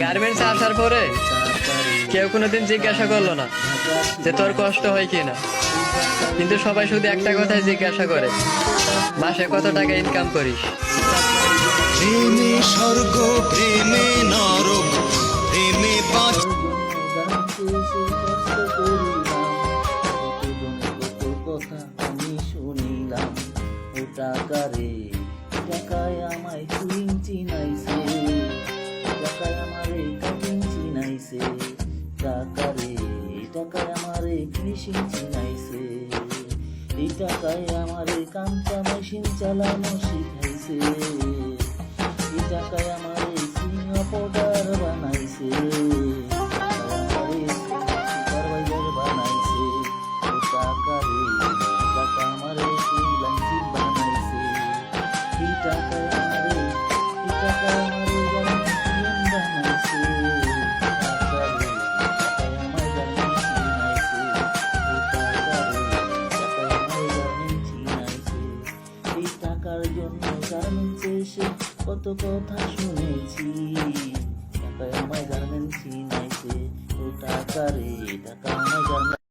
গার্মেন্টসে আসার পরে কেউ কোনোদিন জিজ্ঞাসা করল না যে তোর কষ্ট হয় কি না কিন্তু সবাই শুধু একটা কথাই জিজ্ঞাসা করে মাসে কত টাকা ইনকাম করিস? প্রেমে স্বর্গ প্রেমে নরক প্রেমে বাঁচ কথা আমি শুনিলাম। ও টাকারে টাকায় আমায় কুইন চিনাইছে টাকারে টাকায় আমারে ফিনিশিং চিনাইছে এই টাকায় আমারে কামটা মেশিন চালানো শিখাইছে। এই টাকায় আমারে সিংহ পাউডার বানাইছে। আমারে টাকা রে টাকা আমারে টাকার জন্য গার্মেন্টস এসে কত কথা শুনেছি। টাকায় আমায় গার্মেন্টস চিনাইছে ও টাকা রে, টাকা আমায় গার্মেন্টস